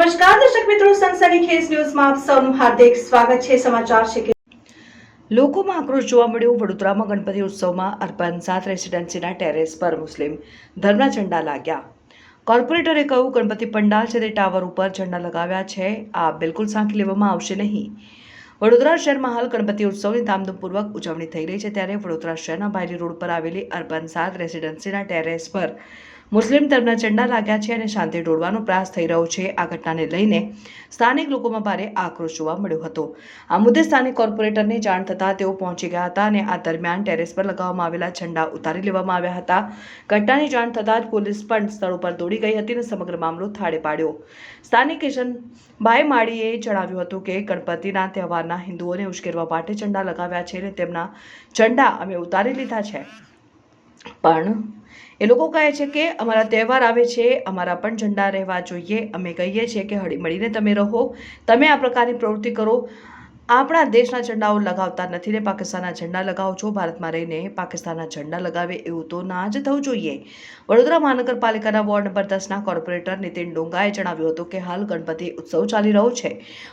નમસ્કાર, દર્શક મિત્રો, સનસની ખેસ ન્યૂઝમાં આપ સૌનું હાર્દિક સ્વાગત છે. સમાચાર છે કે લોકોમાં આક્રોશ જોવા મળ્યો. વડોદરામાં ગણપતિ ઉત્સવમાં અર્બન સાત રેસિડેન્સીના ટેરેસ પર મુસ્લિમ ધર્મના ઝંડા લાગ્યા. કોર્પોરેટરે કહ્યું, ગણપતિ પંડાલ છે તે ટાવર ઉપર ઝંડા લગાવ્યા છે. આ બિલકુલ સાંખી લેવામાં આવશે નહીં. વડોદરા શહેરમાં હાલ ગણપતિ ઉત્સવની ધામધૂમપૂર્વક ઉજવણી થઈ રહી છે. ત્યારે વડોદરા શહેરના બાયરી રોડ પર આવેલી અર્બન સાત રેસિડેન્સીના ટેરેસ પર મુસ્લિમ ધર્મના ઝંડા લાગ્યા છે અને શાંતિ દોડવાનો પ્રયાસ થઈ રહ્યો છે. આ ઘટનાને લઈને સ્થાનિક લોકોમાં ભારે આક્રોશ જોવા મળ્યો હતો. આ મુદ્દે સ્થાનિક કોર્પોરેટરને જાણ થતાં તેઓ પહોંચી ગયા હતા અને આ દરમિયાન ટેરેસ પર લગાવવામાં આવેલા ઝંડા ઉતારી લેવામાં આવ્યા હતા. ઘટનાની જાણ થતાં જ પોલીસ પણ સ્થળ ઉપર દોડી ગઈ હતી અને સમગ્ર મામલો થાળે પાડ્યો. સ્થાનિક કિશનભાઈ માળીએ જણાવ્યું હતું કે ગણપતિના તહેવારના હિન્દુઓને ઉશ્કેરવા માટે ઝંડા લગાવ્યા છે અને તેમના ઝંડા અમે ઉતારી લીધા છે. પણ એ લોકો કહે છે કે અમારા તહેવાર આવે છે, અમારા પણ ઝંડા રહેવા જોઈએ. અમે કહીએ છીએ કે હળી મળીને તમે રહો. તમે આ પ્રકારની પ્રવૃત્તિ કરો. આપણા દેશના ઝંડાઓ લગાવતા નથી ને પાકિસ્તાનના ઝંડા લગાવો છો, ભારતમાં રહીને પાકિસ્તાનના ઝંડા લગાવે એવું તો ના જ થવું જોઈએ. વડોદરા મહાનગરપાલિકાના વોર્ડ નંબર દસના કોર્પોરેટર નીતિન ડોંગાએ જણાવ્યું હતું કે હાલ ગણપતિ ઉત્સવ ચાલી રહ્યો છે.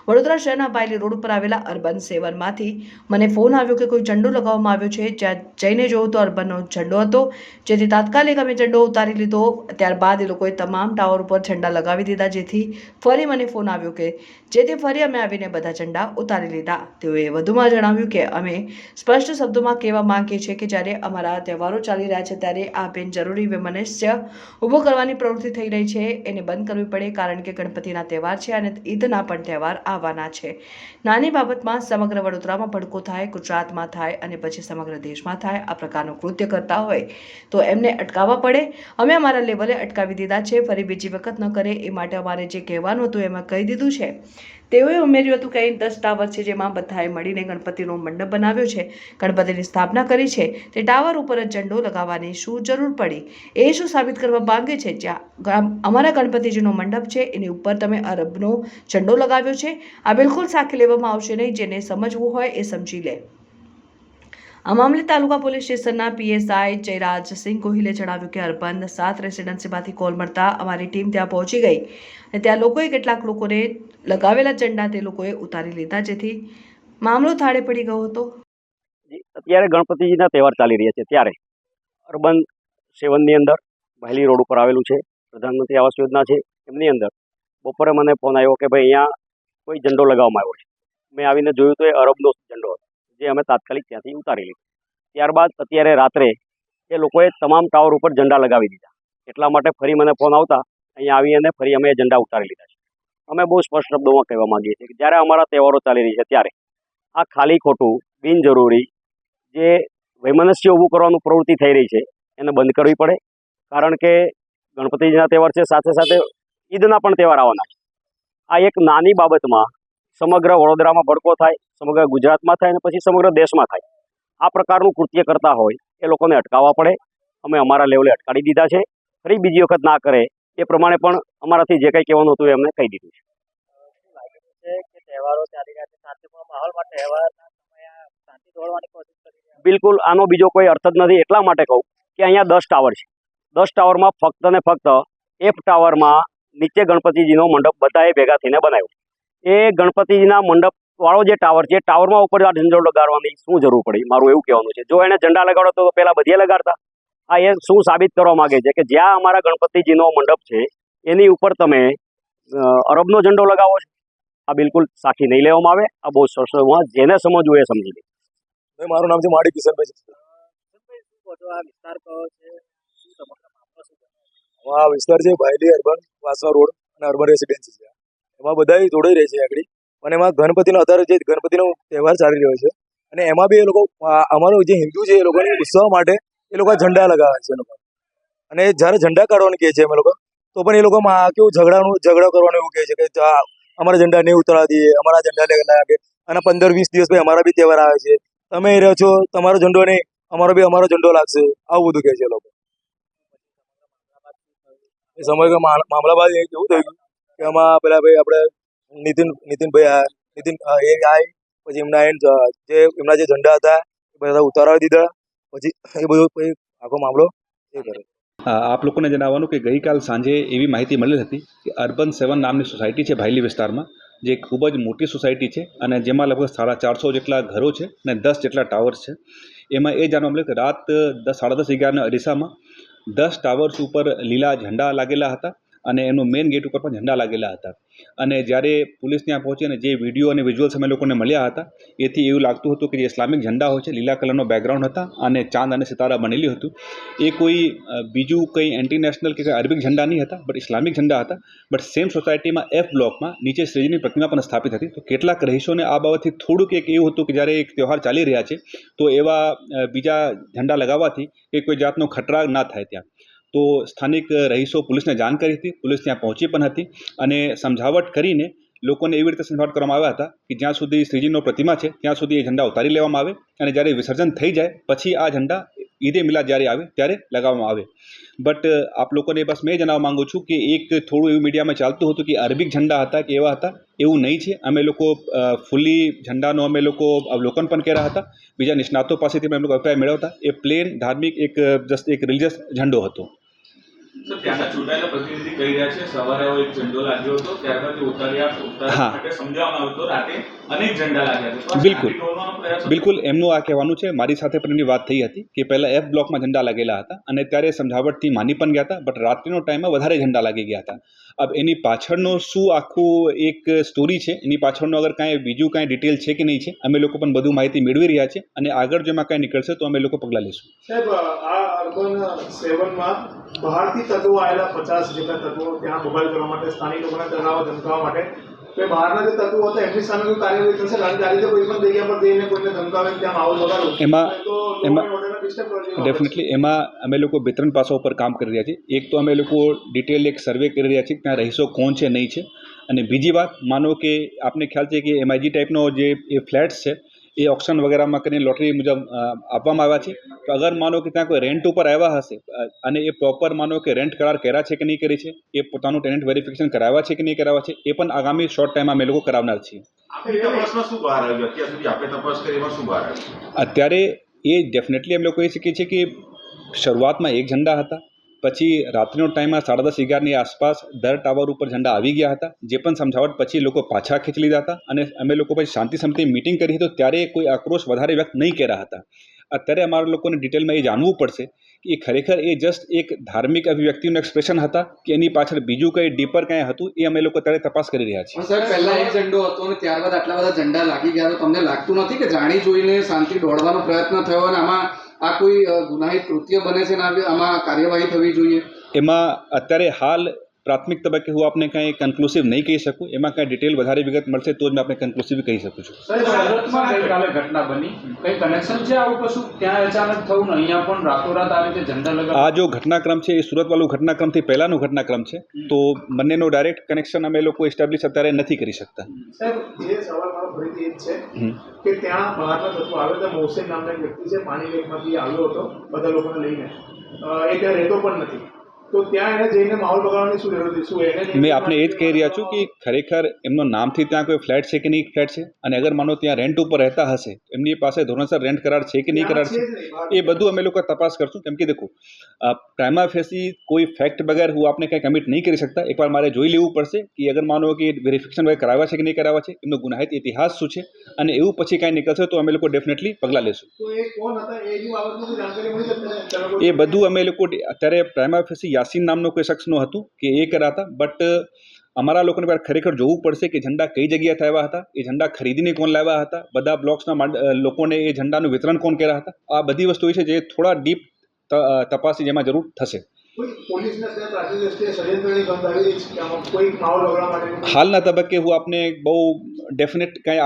વડોદરા શહેરના પાયલી રોડ ઉપર આવેલા અર્બન સેવનમાંથી મને ફોન આવ્યો કે કોઈ ઝંડો લગાવવામાં આવ્યો છે, જ્યાં જઈને જોયું તો અર્બનનો ઝંડો હતો. જેથી તાત્કાલિક અમે ઝંડો ઉતારી લીધો. ત્યારબાદ એ લોકોએ તમામ ટાવર ઉપર ઝંડા લગાવી દીધા, જેથી ફરી મને ફોન આવ્યો કે જેથી ફરી અમે આવીને બધા ઝંડા ઉતારી લીધા. તેઓએ વધુમાં જણાવ્યું કે, અમે સ્પષ્ટ શબ્દોમાં કહેવા માંગીએ છીએ કે જ્યારે અમારા તહેવારો ચાલી રહ્યા છે ત્યારે આ બિનજરૂરી વિમનસ્ય ઊભો કરવાની પ્રવૃત્તિ થઈ રહી છે. એને બંધ કરવી પડે કારણ કે ગણપતિના તહેવાર છે અને ઈદના પણ તહેવાર આવવાના છે. નાની બાબતમાં સમગ્ર વડોદરામાં ભડકો થાય, ગુજરાતમાં થાય અને પછી સમગ્ર દેશમાં થાય. આ પ્રકારનું કૃત્ય કરતા હોય તો એમને અટકાવવા પડે. અમે અમારા લેવલે અટકાવી દીધા છે. ફરી બીજી વખત ન કરે એ માટે અમારે જે કહેવાનું હતું એમાં કહી દીધું છે. તેઓએ ઉમેર્યું હતું કે અહીં દસ ટાવર છે જેમાં બધાએ મળીને ગણપતિનો મંડપ બનાવ્યો છે. ગણપતિની સ્થાપના કરી છે. તે ટાવર ઉપર જ ઝંડો લગાવવાની શું જરૂર પડી? એ શું સાબિત કરવા માંગે છે? જ્યાં અમારા ગણપતિજીનો મંડપ છે, એની ઉપર તમે અરબનો ઝંડો લગાવ્યો છે. આ બિલકુલ સાખી લેવામાં આવશે નહીં. જેને સમજવું હોય એ સમજી લે. આ મામલે તાલુકા પોલીસ સ્ટેશનના પીએસઆઈ જયરાજસિંહ ગોહિલે જણાવ્યું કે અર્બન સાત રેસિડેન્સીમાંથી કોલ મળતા અમારી ટીમ ત્યાં પહોંચી ગઈ અને ત્યાં લોકોએ કેટલાક લોકોને લગાવેલા ઝંડા તે લોકોએ ઉતારી લીધા જેથી મામલો થાળે પડી ગયો હતો. અત્યારે ગણપતિજીના તહેવાર ચાલી રહ્યા છે. ત્યારે અર્બન સેવનની અંદર વહેલી રોડ ઉપર આવેલું છે. પ્રધાનમંત્રી આવાસ યોજના છે. એમની અંદર બપોરે મને ફોન આવ્યો કે ભાઈ અહીંયા કોઈ ઝંડો લગાવવામાં આવ્યો છે. મેં આવીને જોયું તો એ અરબનો ઝંડો હતો. જે અમે તાત્કાલિક ત્યાંથી ઉતારી લીધું ત્યારબાદ અત્યારે રાત્રે એ લોકોએ તમામ ટાવર ઉપર ઝંડા લગાવી દીધા. એટલા માટે ફરી મને ફોન આવતા અહીંયા આવી અને ફરી અમે ઝંડા ઉતારી લીધા છે. અમે બહુ સ્પષ્ટ શબ્દોમાં કહેવા માંગીએ છીએ કે જ્યારે અમારા તહેવારો ચાલી રહી છે ત્યારે આ ખાલી ખોટું, બિનજરૂરી જે વૈમનસ્ય ઊભું કરવાનું પ્રવૃત્તિ થઈ રહી છે, એને બંધ કરવી પડે. કારણ કે ગણપતિજીના તહેવાર છે, સાથે સાથે ઈદના પણ તહેવાર આવવાના છે. આ એક નાની બાબતમાં સમગ્ર વડોદરામાં ભડકો થાય, સમગ્ર ગુજરાતમાં થાય અને પછી સમગ્ર દેશમાં થાય. આ પ્રકારનું કૃત્ય કરતા હોય એ લોકોને અટકાવવા પડે. અમે અમારા લેવલે અટકાવી દીધા છે. ફરી બીજી વખત ના કરે એ પ્રમાણે પણ અમારાથી જે કંઈ કહેવાનું હતું એમને કહી દીધું છે. બિલકુલ, આનો બીજો કોઈ અર્થ જ નથી. એટલા માટે કહું કે અહીંયા દસ ટાવર છે. દસ ટાવરમાં ફક્ત ને ફક્ત એક ટાવરમાં નીચે ગણપતિજીનો મંડપ બધાએ ભેગા થઈને બનાવ્યો. એ ગણપતિજીના મંડપ વાળો જે ટાવર છે ટાવરમાં ઉપર આ ઝંડો લગાડવાની શું જરૂર પડી? મારું એવું કહેવાનું છે. જો એને ઝંડા લગાડો તો પહેલાં બધી લગાડતા. આ એ શું સાબિત કરવા માંગે છે કે જ્યાં અમારા ગણપતિજીનો મંડપ છે એની ઉપર તમે અરબનો ઝંડો લગાવો છો. આ બિલકુલ સાખી નહીં લેવામાં આવે. આ બહુ સરસમાં જેને સમજવું એ સમજી લે. મારું નામ છે માડી કિશનભાઈ. આ વિસ્તાર છે ભાયલી અર્બન વાસવા રોડ અને અર્બન રેસિડેન્સી છે. એમાં બધા જોડાઈ રહે છે આગળ. અને એમાં ગણપતિનો અત્યારે જે ગણપતિનો તહેવાર ચાલી રહ્યો છે. અને એમાં બી એ લોકો અમારો જે હિન્દુ છે એ લોકોને ઉત્સવ માટે એ લોકો ઝંડા લગાવે છે એ લોકો. અને જ્યારે ઝંડા કાઢવાનું કહે છે અમે લોકો, તો પણ એ લોકો કેવું ઝઘડાનું, ઝઘડો કરવાનું એવું કહે છે કે અમારા ઝંડા નહીં ઉતારા દઈએ, અમારા ઝંડા લઈ અને પંદર વીસ દિવસ પછી અમારા બી તહેવાર આવે છે. તમે એ રહ્યો છો, તમારો ઝંડો નહીં, અમારો બી અમારો ઝંડો લાગશે. આવું બધું કહે છે એ લોકો. સમય સમગ્ર મા- મામલા બાદ એવું થયું કે આમાં પેલા ભાઈ આપણે નીતિન નીતિનભાઈ નીતિન એ આય પછી એમના એન્ડ જે, એમના જે ઝંડા હતા, એ બધા ઉતારાવી દીધા, પછી એ બધું પછી આખો મામલો એ કર્યો આપ લોકોને જણાવવાનું કે ગઈકાલ સાંજે એવી માહિતી મળેલ હતી કે અર્બન સેવન નામની સોસાયટી છે ભાયલી વિસ્તારમાં, જે ખૂબ જ મોટી સોસાયટી છે અને જેમાં લગભગ સાડા ચારસો જેટલા ઘરો છે અને દસ જેટલા ટાવર્સ છે. એમાં એ જાણવા મળ્યું કે રાત દસ, સાડા દસ, અગિયારના અરીસામાં દસ ટાવર્સ ઉપર લીલા ઝંડા લાગેલા હતા અને એનો મેઇન ગેટ ઉપર પણ ઝંડા લાગેલા હતા. અને જ્યારે પોલીસ ત્યાં પહોંચી અને જે વીડિયો અને વિઝ્યુઅલ્સ અમે લોકોને મળ્યા હતા, એથી એવું લાગતું હતું કે જે ઇસ્લામિક ઝંડા હોય છે, લીલા કલરનો બેકગ્રાઉન્ડ હતા અને ચાંદ અને સિતારા બનેલી હતું. એ કોઈ બીજું કંઈ એન્ટી નેશનલ કે અરબિક ઝંડા નહીં હતા બટ ઇસ્લામિક ઝંડા હતા. બટ સેમ સોસાયટીમાં એફ બ્લોકમાં નીચે શ્રીજીની પ્રતિમા પણ સ્થાપિત હતી. તો કેટલાક રહીશોને આ બાબતથી થોડુંક એક એવું હતું કે જ્યારે એક તહેવાર ચાલી રહ્યા છે, તો એવા બીજા ઝંડા લગાવવાથી કે કોઈ જાતનો ખતરા ના થાય ત્યાં. તો સ્થાનિક રહીશો પોલીસને જાણ કરી હતી. પોલીસ ત્યાં પહોંચી પણ હતી અને સમજાવટ કરીને લોકોને એવી રીતે સમજાવટ કરવામાં આવ્યા હતા કે જ્યાં સુધી શ્રીજીનો પ્રતિમા છે, ત્યાં સુધી એ ઝંડા ઉતારી લેવામાં આવે અને જ્યારે વિસર્જન થઈ જાય, પછી આ ઝંડા ઈદે મિલાદ જ્યારે આવે ત્યારે લગાવવામાં આવે. બટ આપ લોકોને બસ મેં જણાવવા માંગુ છું કે એક થોડું એવું મીડિયામાં ચાલતું હતું કે અરબિક ઝંડા હતા કે એવા હતા, એવું નહીં છે. અમે લોકો ફૂલી ઝંડાનો અમે લોકો અવલોકન પણ કર્યા હતા. બીજા નિષ્ણાતો પાસેથી અમે લોકો અભિપ્રાય મેળવતા. એ પ્લેન ધાર્મિક એક જસ્ટ એક રિલિજિયસ ઝંડો હતો. સર ત્યાંના ચૂંટાયેલા પ્રતિનિધિ કહી રહ્યા છે સવારે એક ઝંડો લાગ્યો હતો ત્યારબાદ ઉતાર્યા ઉતારવા હા. માટે સમજાવવામાં આવ્યું રાતે અનેક ઝંડા લાગ્યા છે બિલકુલ. બિલકુલ એમનું આ કહેવાનું છે મારી સાથે પણ એની વાત થઈ હતી કે પહેલાં એફ બ્લોકમાં ઝંડા લાગેલા હતા અને ત્યારે સમજાવટથી માની પણ ગયા હતા બટ રાત્રિનો ટાઈમમાં વધારે ઝંડા લાગી ગયા હતા. અબ એની પાછળનો શું આખું એક સ્ટોરી છે? એની પાછળનો અગર કાંઈ બીજું કાંઈ ડિટેલ છે કે નહીં છે અમે લોકો પણ બધું માહિતી મેળવી રહ્યા છે અને આગળ જો એમાં કાંઈ નીકળશે તો અમે લોકો પગલાં લઈશું સાહેબ આ અર્બન સેવનમાં બહારથી તત્વો આવેલા પચાસ જેટલા તત્વો ત્યાં બબાલ કરવા માટે સ્થાનિક લોકોને ડરાવવા ધમકાવવા માટે. કે બહારના જે તત્વો હતા એમની સામે કોઈ કાર્યવાહી થશે? કારણ કે આ રીતે કોઈ પણ જગ્યા પર જઈને કોઈને ધમકાવે ત્યાં માહોલ બગાડવો એમાં- તો એમાં-. ડેફિનેટલી એમાં અમે લોકો બે ત્રણ પાસાઓ પર કામ કરી રહ્યા છીએ. એક તો અમે લોકો ડિટેલ એક સર્વે કરી રહ્યા છીએ ત્યાં રહીશો કોણ છે નહીં છે. અને બીજી વાત માનો કે આપને ખ્યાલ છે કે એમઆઈજી ટાઈપનો જે એ ફ્લેટ્સ છે એ ઓપ્શન વગેરેમાં કરીને લોટરી મુજબ આપવામાં આવ્યા છે. તો અગર માનો કે ત્યાં કોઈ રેન્ટ ઉપર આવ્યા હશે અને એ પ્રોપર માનો કે રેન્ટ કરાર કર્યા છે કે નહીં કરી છે એ પોતાનું ટેનન્ટ વેરિફિકેશન કરાવ્યા છે કે નહીં કરાવ્યા છે એ પણ આગામી શોર્ટ ટાઈમમાં અમે લોકો કરાવનાર છીએ. અત્યારે એ ડેફિનેટલી અમે લોકો એ શીખીએ છીએ કે શરૂઆતમાં એક ઝંડા હતા પછી રાત્રિનો ટાઈમમાં સાડા દસ અગિયારની આસપાસ દર ટાવર ઉપર ઝંડા આવી ગયા હતા, જે પણ સમજાવટ પછી લોકો પાછા ખેંચી લીધા હતા અને અમે લોકો પછી શાંતિ સમિતિ મિટિંગ કરી હતી ત્યારે કોઈ આક્રોશ વધારે વ્યક્ત નહીં કર્યા હતા. અત્યારે અમારા લોકોને ડિટેલમાં એ જાણવું પડશે કે એ ખરેખર એ જસ્ટ એક ધાર્મિક અભિવ્યક્તિનું એક્સપ્રેશન હતા કે એની પાછળ બીજું કંઈ ડીપર કંઈ હતું એ અમે લોકો અત્યારે તપાસ કરી રહ્યા છીએ. સર પહેલા એક ઝંડો હતો અને ત્યારબાદ આટલા બધા ઝંડા લાગી ગયા તો તમને લાગતું નથી કે જાણી જોઈને શાંતિ દોડવાનો પ્રયત્ન થયો અને આમાં આ કોઈ ગુનાહિત કૃત્ય બને છે અને આમાં કાર્યવાહી થવી જોઈએ? એમાં અત્યારે હાલ પ્રાથમિક તબક્કે હું આપને કાંઈ કન્ક્લુસિવ નહીં કહી શકું. એમાં કાંઈ ડિટેલ વધારે વિગત મળશે તો જ મેં આપને કન્ક્લુસિવ કહી શકું છું. ગઈકાલે ઘટના બની. કઈ કનેક્શન છે આવું કશું? ત્યાં અચાનક થયું અહીંયા પણ રાતોરાત આવી રીતે ઝંડા આ જો ઘટનાક્રમ છે એ સુરતવાળું ઘટનાક્રમથી પહેલાંનો ઘટનાક્રમ છે તો બંનેનો ડાયરેક્ટ કનેક્શન અમે લોકો એસ્ટાબ્લિશ અત્યારે નથી કરી શકતા. સાહેબ જે સવાલ મારો ફરીથી એ છે કે ત્યાં બહારના તત્વો આવે તો મોહસેન નામના વ્યક્તિ છે પાણી લેકમાંથી આવ્યો હતો બધા લોકોને લઈને. એ ત્યાં રહેતો પણ નથી. તો ત્યાં એને જઈને માહોલ બગાડવાની શું જરૂર હતી શું એને મેં આપને એ જ કહી રહ્યા છું કે ખરેખર એમનો નામથી ત્યાં કોઈ ફ્લેટ છે કે નહીં ફ્લેટ છે અને અગર માનો ત્યાં રેન્ટ ઉપર રહેતા હશે એમની પાસે ધોરણસર રેન્ટ કરાર છે કે નહીં કરાર છે એ બધું અમે લોકો તપાસ કરશું કેમ કે દેખો પ્રાઇમા ફેસી કોઈ ફેક્ટ વગર હું આપને કંઈ કમિટ નહીં કરી શકતા એકવાર મારે જોઈ લેવું પડશે કે અગર માનો કે વેરિફિકેશન વગર કરાવ્યા છે કે નહીં કરાવ્યા છે એમનો ગુનાહિત ઇતિહાસ શું છે અને એવું પછી કાંઈ નીકળશે તો અમે લોકો ડેફિનેટલી પગલાં લેશું તો એ કોણ હતા એની બાબતમાં કોઈ જાણકારી મળી શકશે તમે કોઈ- એ બધું અમે લોકો અત્યારે પ્રાઇમા ફેસી યાસીન નામનો કોઈ શખ્સનો હતું કે એ કરાતા બટ અમારા લોકોને પર ખરેખર જોવું પડશે કે ઝંડા કઈ જગ્યાએ થયા હતા એ ઝંડા ખરીદીને કોણ લાવ્યા હતા બધા બ્લોક્સના લોકોને એ ઝંડાનું વિતરણ કોણ કર્યા હતા આ બધી વસ્તુ છે જે થોડા ડીપ તપાસી જેમાં જરૂર થશે. હાલના તબક્કે હું આપને બહુ ડેફિનેટ કંઈ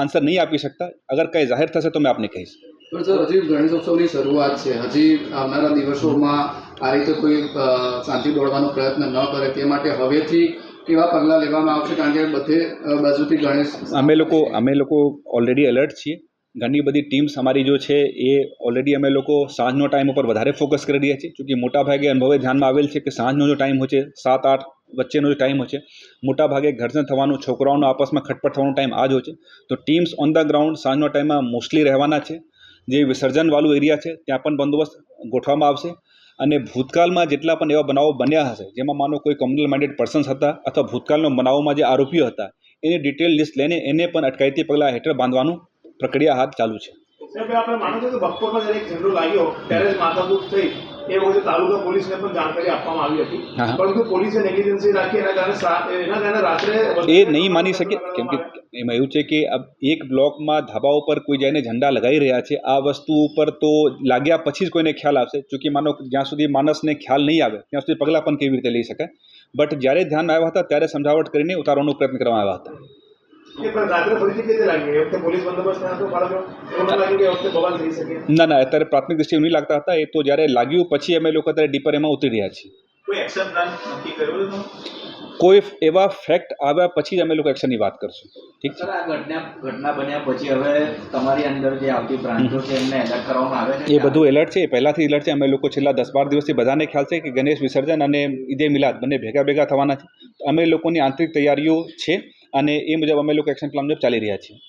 આન્સર નહીં આપી શકતા. અગર કંઈ જાહેર થશે તો મેં આપને કહીશ. પણ સર હજી ગણેશોત્સવની શરૂઆત છે. હજી આવનારા દિવસોમાં આ રીતે કોઈ શાંતિ દોડવાનો પ્રયત્ન ન કરે તે માટે હવેથી કેવા પગલાં લેવામાં આવશે કારણ કે બધે બાજુથી ગણેશ અમે લોકો અમે લોકો ઓલરેડી એલર્ટ છીએ. ઘણી બધી ટીમ્સ અમારી જો છે એ ઓલરેડી અમે લોકો સાંજનો ટાઈમ ઉપર વધારે ફોકસ કરી રહ્યા છીએ. ચૂંકિ મોટાભાગે અનુભવે ધ્યાનમાં આવેલ છે કે સાંજનો જો ટાઈમ હોય છે, સાત, આઠ વચ્ચેનો જે ટાઈમ હોય છે મોટાભાગે ઘર્ષણ થવાનું, છોકરાઓનો આપસમાં ખટપટ થવાનો ટાઈમ આ જ હોય છે. તો ટીમ્સ ઓન ધ ગ્રાઉન્ડ સાંજનો ટાઈમમાં મોસ્ટલી રહેવાના છે. જે વિસર્જનવાળું એરિયા છે, ત્યાં પણ બંદોબસ્ત ગોઠવવામાં આવશે. અને ભૂતકાળમાં જેટલા પણ એવા બનાવો બન્યા હશે, જેમાં માનો કોઈ કમ્યુનલ માઇન્ડેડ પર્સન્સ હતા અથવા ભૂતકાળના બનાવોમાં જે આરોપીઓ હતા, એની ડિટેલ લિસ્ટ લઈને એને પણ અટકાયતી પગલાં હેઠળ બાંધવાનું પ્રક્રિયા હાથ ચાલુ છે. સાહેબ આપણે માનો છો કે બપોરમાં જ્યારે ઝંડો લાગ્યો ત્યારે જ માથાકૂટ થઈ. એ વખતે તાલુકા પોલીસને પણ જાણકારી આપવામાં આવી હતી. પરંતુ પોલીસે નેગ્લિજન્સી રાખી એના કારણે એના કારણે રાત્રે એ નહીં માની શકે કેમ કે એમાં એવું છે કે એક બ્લોકમાં ધાબા ઉપર કોઈ જઈને ઝંડા લગાવી રહ્યા છે આ વસ્તુ ઉપર તો લાગ્યા પછી જ કોઈને ખ્યાલ આવશે. ચૂંકि માનો જ્યાં સુધી માણસને ખ્યાલ નહીં આવે ત્યાં સુધી પગલાં પણ કેવી રીતે લઈ શકાય? બટ જ્યારે ધ્યાનમાં આવ્યા હતા ત્યારે સમજાવટ કરીને ઉતારવાનો પ્રયત્ન કરવામાં આવ્યા હતા. ન લાગ્યું કે એ વખતે બવાલ થઈ શકે. ના ના અત્યારે પ્રાથમિક દ્રષ્ટિએ નહીં લાગતા હતા. એ તો જ્યારે લાગ્યું પછી અમે લોકો અત્યારે ડીપર એમાં ઉતરી રહ્યા છીએ. કોઈ એક્શન પ્લાન નક્કી કર્યો હતો કોઈ એવા ફેક્ટ આવ્યા પછી જ અમે લોકો એક્શનની વાત કરશું. ઠીક છે? આ ઘટના ઘટના બન્યા પછી હવે તમારી અંદર જે આવતી બ્રાન્ચો છે એમને એલર્ટ કરવામાં આવે છે? એ બધું એલર્ટ છે. એ પહેલાંથી એલર્ટ છે. અમે લોકો છેલ્લા દસ બાર દિવસથી બધાને ખ્યાલ છે કે ગણેશ વિસર્જન અને ઈદે મિલાદ બંને ભેગા ભેગા થવાના છે. અમે લોકોની આંતરિક તૈયારીઓ છે. અને એ મુજબ અમે લોકો એક્શન પ્લાન મુજબ ચાલી રહ્યા છીએ.